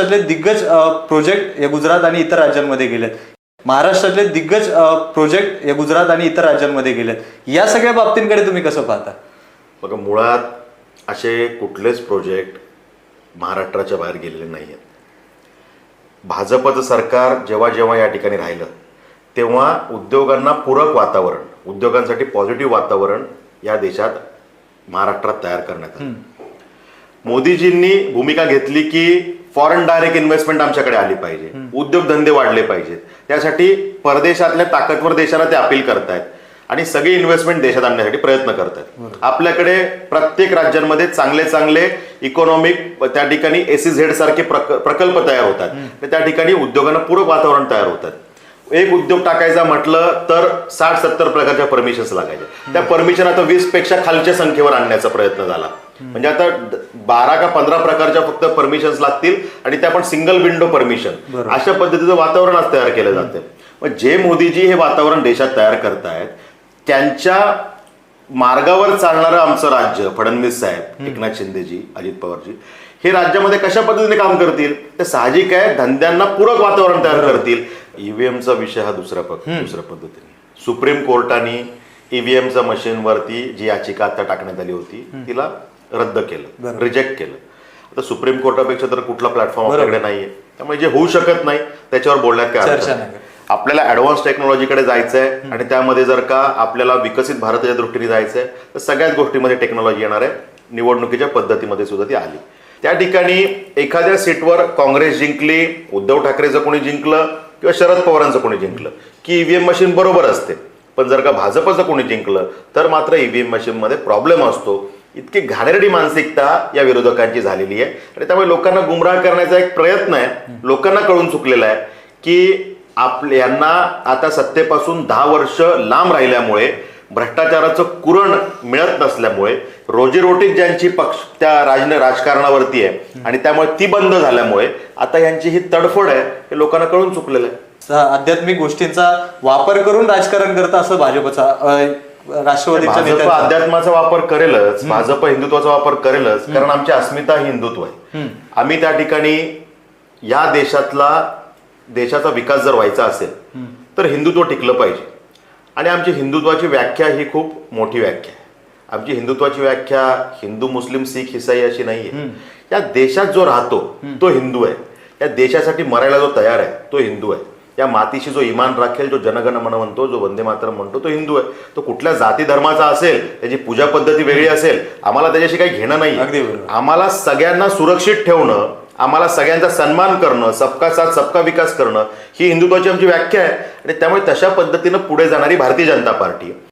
महाराष्ट्रातले दिग्गज प्रोजेक्ट या गुजरात आणि इतर राज्यांमध्ये गेलेत. महाराष्ट्रातले दिग्गज प्रोजेक्ट या गुजरात आणि इतर राज्यांमध्ये गेलेत. या सगळ्या बाबतींकडे तुम्ही कसं पाहता? बघा मुळात असे कुठलेच प्रोजेक्ट महाराष्ट्राच्या बाहेर गेलेले नाही आहेत भाजपचं सरकार जेव्हा जेव्हा या ठिकाणी राहिलं तेव्हा उद्योगांना पूरक वातावरण उद्योगांसाठी पॉझिटिव्ह वातावरण या देशात महाराष्ट्रात तयार करण्यात आलं. मोदीजींनी भूमिका घेतली की फॉरेन डायरेक्ट इन्व्हेस्टमेंट आमच्याकडे आली पाहिजे. उद्योगधंदे वाढले पाहिजेत. त्यासाठी परदेशातल्या ताकदवर देशाला ते अपील करतायत. आणि सगळे इन्व्हेस्टमेंट देशात आणण्यासाठी प्रयत्न करतात आपल्याकडे प्रत्येक राज्यांमध्ये चांगले चांगले इकॉनॉमिक त्या ठिकाणी एसी झेड सारखे प्रक- प्रकल्प तयार होतात. त्या ठिकाणी उद्योगांना पूरक वातावरण तयार होतात. एक उद्योग टाकायचा म्हटलं तर साठ सत्तर प्रकारच्या परमिशन्स लागायच्या त्या परमिशन आता वीसपेक्षा खालच्या संख्येवर आणण्याचा प्रयत्न झाला. म्हणजे आता बारा का पंधरा प्रकारच्या फक्त परमिशन्स लागतील आणि त्या पण सिंगल विंडो परमिशन अशा पद्धतीचं वातावरण आज तयार केलं जातं. मग जे मोदीजी हे वातावरण देशात तयार करतायत त्यांच्या मार्गावर चालणारं आमचं राज्य फडणवीस साहेब एकनाथ शिंदेजी अजित पवारजी हे राज्यामध्ये कशा पद्धतीने काम करतील? ते साहजिक आहे धंद्यांना पूरक वातावरण तयार करतील. ईव्हीएमचा विषय हा पक- दुसऱ्या पद्धतीने. सुप्रीम कोर्टाने ईव्हीएमच्या मशीनवरती जी याचिका आता टाकण्यात आली होती तिला रद्द केलं रिजेक्ट केलं. आता सुप्रीम कोर्टापेक्षा तर कुठला प्लॅटफॉर्म आपल्याकडे नाहीये. त्यामुळे जे होऊ शकत नाही त्याच्यावर बोलण्यात काय अर्थ नाही. आपल्याला ऍडव्हान्स टेक्नॉलॉजीकडे जायचंय आणि त्यामध्ये जर का आपल्याला विकसित भारताच्या दृष्टीने जायचंय तर सगळ्याच गोष्टीमध्ये टेक्नॉलॉजी येणार आहे. निवडणुकीच्या पद्धतीमध्ये सुद्धा ती आली. त्या ठिकाणी एखाद्या सीटवर काँग्रेस जिंकली उद्धव ठाकरेचं कोणी जिंकलं किंवा शरद पवारांचं कोणी जिंकलं की ईव्हीएम मशीन बरोबर असते. पण जर का भाजपचं कोणी जिंकलं तर मात्र ईव्हीएम मशीनमध्ये प्रॉब्लेम असतो. इतकी घाणेरडी मानसिकता या विरोधकांची झालेली आहे. आणि त्यामुळे लोकांना गुमराह करण्याचा एक प्रयत्न आहे. लोकांना कळून चुकलेला आहे की आपल्या यांना आता सत्तेपासून दहा वर्ष लांब राहिल्यामुळे भ्रष्टाचाराचं कुरण मिळत नसल्यामुळे रोजीरोटी ज्यांची पक्ष त्या राजन राजकारणावरती आहे आणि त्यामुळे ती बंद झाल्यामुळे आता यांची ही तडफड आहे हे लोकांना कळून चुकलेलं आहे. आध्यात्मिक गोष्टींचा वापर करून राजकारण करतं असं भाजपचा राष्ट्रवादीच्या भाजप नेत्यांचा. अध्यात्माचा वापर करेलच भाजप हिंदुत्वाचा वापर करेलच कारण आमची अस्मिता ही हिंदुत्व आहे. आम्ही त्या ठिकाणी या देशातला देशाचा विकास जर व्हायचा असेल तर हिंदुत्व टिकलं पाहिजे. आणि आमची हिंदुत्वाची व्याख्या ही खूप मोठी व्याख्या आहे. आमची हिंदुत्वाची व्याख्या हिंदू मुस्लिम सीख इसाई अशी नाहीये. या देशात जो राहतो तो हिंदू आहे. या देशासाठी मरायला जो तयार आहे तो हिंदू आहे. या मातीशी जो इमान राखेल जो जनगण मन म्हणतो जो वंदे मातरम म्हणतो तो हिंदू आहे तो कुठल्या जाती धर्माचा असेल त्याची पूजा पद्धती वेगळी असेल आम्हाला त्याच्याशी काही घेणं नाही. आम्हाला सगळ्यांना सुरक्षित ठेवणं आम्हाला सगळ्यांचा सन्मान करणं सबका साथ सबका विकास करणं ही हिंदुत्वाची आमची व्याख्या आहे आणि त्यामुळे तशा पद्धतीनं पुढे जाणारी भारतीय जनता पार्टी आहे.